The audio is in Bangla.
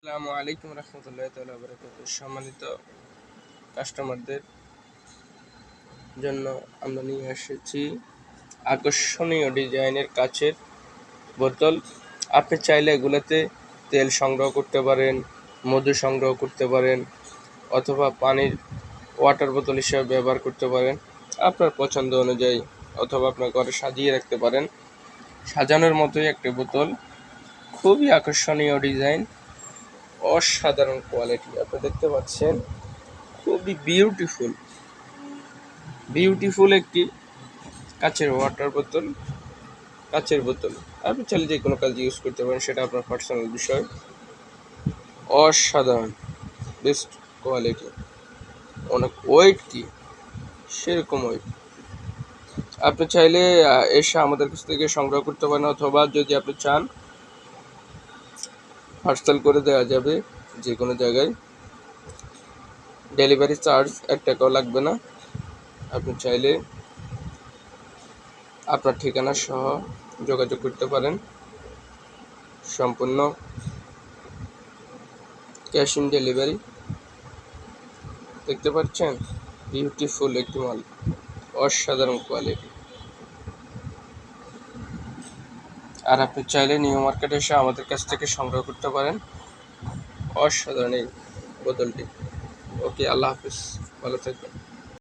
আসসালামু আলাইকুম রহমতুল্লাহ তালা বরকাত সম্মানিত কাস্টমারদের জন্য আমরা নিয়ে এসেছি আকর্ষণীয় ডিজাইনের কাচের বোতল। আপনি চাইলে এগুলোতে তেল সংগ্রহ করতে পারেন, মধু সংগ্রহ করতে পারেন, অথবা পানির ওয়াটার বোতল হিসেবে ব্যবহার করতে পারেন। আপনার পছন্দ অনুযায়ী অথবা আপনার ঘরে সাজিয়ে রাখতে পারেন। সাজানোর মতোই একটি বোতল। খুবই আকর্ষণীয় ডিজাইন। অসাধারণ কোয়ালিটি আপনি দেখতে পাচ্ছেন, খুবই বিউটিফুল বিউটিফুল একটি কাচের ওয়াটার বোতল কাচের বোতল আপনি চাইলে যে কোনো কাজ ইউজ করতে পারেন, সেটা আপনার পার্সোনাল বিষয়। অসাধারণ বেস্ট কোয়ালিটি অনেক ওয়েট কি? সেরকম ওয়েট আপনি চাইলে এসে আমাদের কাছ থেকে সংগ্রহ করতে পারেন, অথবা যদি আপনি চান পার্সেল করে দেওয়া যাবে যে কোনো জায়গায়। ডেলিভারি চার্জ এক টাকাও লাগবে না। আপনি চাইলে আপনার ঠিকানা সহ যোগাযোগ করতে পারেন। সম্পূর্ণ ক্যাশ ইন ডেলিভারি দেখতে পাচ্ছেন? বিউটিফুল একটি মাল। অসাধারণ কোয়ালিটি আর আপনি চাইলে নিউ মার্কেটে এসে আমাদের কাছ থেকে সংগ্রহ করতে পারেন। অসাধারণ এই বোতলটি। ওকে, আল্লাহ হাফিজ। ভালো থাকবেন।